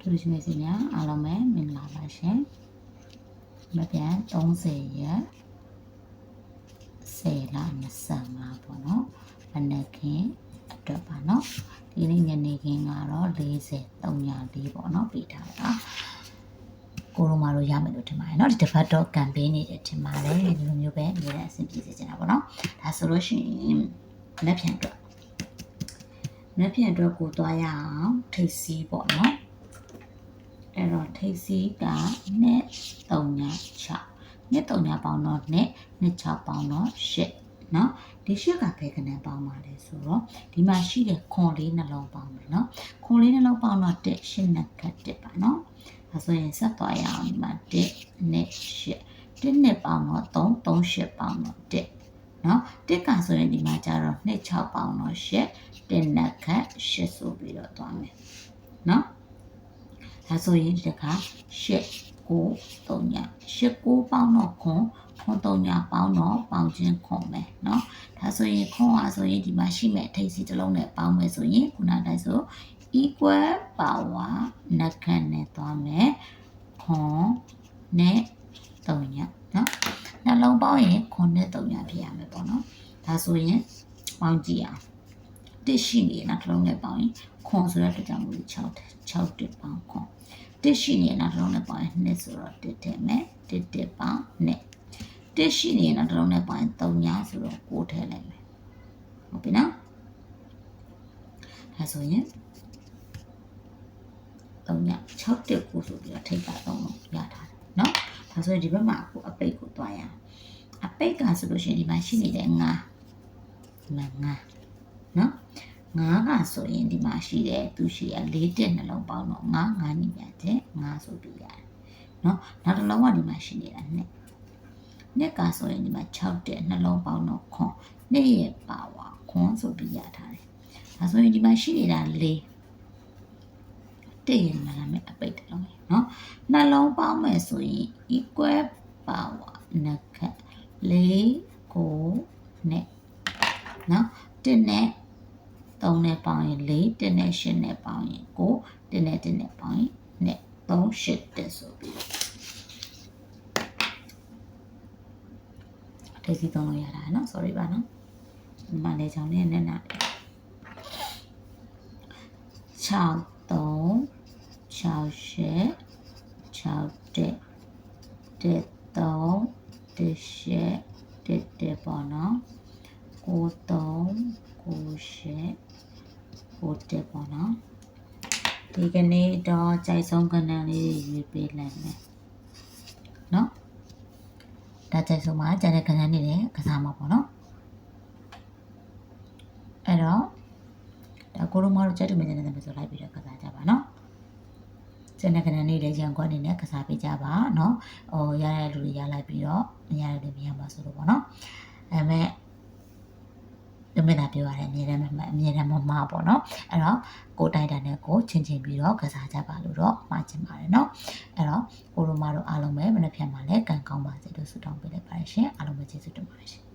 တူတူချင်းစီများအားလုံးပဲမင်္ဂလာပါရှင်မပြန်30ရက်10လ25ပေါ့နော်မနက်ခင်းအတွက်ပါနော်ဒီနေ့ညနေခင်းကတော့40 304ပေါ့နော်ပြီးထားတာကိုရိုမာတို့ရမယ်လို့ထင်ပါတယ်เนาะဒီတစ်ဖက်တော့ campaign နေတယ်ထင်ပါတယ်ဒီလိုမျိုးပဲအများနဲ့အဆင်ပြေစေချင်တာပေါ့နော်ဒါဆိုလို့ရှိရင်လက်ဖြန်အတွက်လက်ဖြန်အတွက်ကိုသွားရအောင်ထိတ်စီးပေါ့နော် အဲ့တော့ထိပ်စီးကနဲ့3ည6နဲ့3ညပေါင်းတော့နဲ့နဲ့6ပေါင်းတော့8နော်ဒီရှစ်ကဘယ်ကနေပေါင်းပါလဲဆိုတော့ဒီမှာရှိတဲ့ခွန်လေးနှလုံးပေါင်းမယ်နော်ခွန်လေးနှလုံးပေါင်းတော့1 8နဲ့က1ပါနော်ဒါဆိုရင်ဆက်သွားရအောင်ဒီမှာ1နဲ့8 1နဲ့ပေါင်းတော့3 3 8ပေါင်းတော့1နော်တစ်ကဆိုရင်ဒီမှာကျတော့2 6ပေါင်းတော့8တင်နက်ခတ်8ဆိုပြီးတော့သွားမယ်နော် ဒါဆိုရင်ဒီက8 9 3ည8 9ပေါင်းတော့ခွန်ခွန်3ညပေါင်းတော့ပေါင်းချင်းခွန်မယ်เนาะဒါဆိုရင်ခွန်အားဆိုရင်ဒီမှာရှိမဲ့ထိပ်စီတစ်လုံးနဲ့ပေါင်းမယ်ဆိုရင်ခုနတိုင်းဆို equal power နက်ခတ်နဲ့သွားမယ်ခွန်နဲ့3ညเนาะနှလုံးပေါင်းရင်ခွန်နဲ့3ညဖြစ်ရမယ်ပေါ့เนาะဒါဆိုရင်ပေါင်းကြည့်အောင် တစ်ရှိနေနောက်တစ်လုံးနဲ့ပေါင်းရင်ခွန်ဆိုတဲ့အတွက်ကြောင့်မို့6 6တစ်ပေါင်းခွန်တစ်ရှိနေနောက်တစ်လုံးနဲ့ပေါင်းရင်2ဆိုတော့တစ်ထည့်မယ်တစ်တစ်ပေါင်း2တစ်ရှိနေနောက်တစ်လုံးနဲ့ပေါင်းရင်3ညဆိုတော့9ထည့်လိုက်မယ်ဟုတ်ပြီနော်ဒါဆိုရင်3ည6တစ်9ဆိုပြီးတော့ထိပ်ပါ3လုံးရထားတယ်နော်ဒါဆိုရင်ဒီဘက်မှာအခုအပိတ်ကိုတွားရအောင်အပိတ်ကဆိုလို့ရှိရင်ဒီမှာရှိနေတဲ့9ဒီမှာ9နော်ငါးက ဆိုရင်ဒီမှာရှိတယ်သူရှိရ၄တက်နှလုံးပေါင်းတော့ငါးငါးညညာတဲ့ငါးဆိုပြီးရတယ်နော်နောက်တစ်လုံးကဒီမှာရှိနေတာနှစ်နှစ်ကဆိုရင်ဒီမှာ6တက်နှလုံးပေါင်းတော့ခွန်နှစ်ရဲ့ပါဝါခွန်ဆိုပြီးရထားတယ်ဒါဆိုရင်ဒီမှာရှိနေတာ၄တက်ရင်နာမည်အပိတ်တစ်လုံးပဲနော်နှလုံးပေါင်းမယ်ဆိုရင် equal power နှစ်ခတ်၄ကိုနဲ့နော်တစ်နဲ့ 3နဲ့ပေါင်းရင်4 1နဲ့8နဲ့ပေါင်းရင်9 1နဲ့1နဲ့ပေါင်းရင်နဲ့3 8တက်ဆိုပြီးတကယ်သုံးလို့ရတာနော် sorry ပါနော်ဒီမှာလည်းကြောင်းနဲ့နဲ့နာ6 3 6 8 6တက်တက်3တက်8တက်တက်ပေါ့နော်9 3 9 8ကိုတက်ပေါ့နော်ဒီကနေ့တော့ကြိုက်ဆုံးကဏ္ဍလေးတွေရွေးပေးလိုက်မယ်နော်ဒါကြိုက်ဆုံးမှာကြတဲ့ကဏ္ဍလေးတွေကစားမှာပေါ့နော်အဲ့တော့ဒါကိုရိုမာတို့ကြက်တူမနေတဲ့နာမည်ဆိုလိုက်ပြီးတော့ကစားကြပါနော်ကျန်တဲ့ကဏ္ဍလေးတွေရန်ကွက်အနေနဲ့ကစားပေးကြပါနော်ဟိုရတဲ့လူတွေရလိုက်ပြီးတော့မရတဲ့လူမရပါဆိုလို့ပေါ့နော်အဲ့မဲ့ တမင်တာပြောရတယ်အမြဲတမ်းအမြဲတမ်းမမပေါ့နော်အဲ့တော့ကိုတိုက်တာနဲ့ကိုချင်းချင်းပြီးတော့ကစားကြပါလို့တော့မှာချင်ပါတယ်နော်အဲ့တော့ကိုရိုမာတို့အားလုံးပဲမနေ့ဖြန်မှာလည်းကံကောင်းပါစေလို့ဆုတောင်းပေးလိုက်ပါတယ်ရှင်အားလုံးပဲကျေးဇူးတင်ပါတယ်ရှင်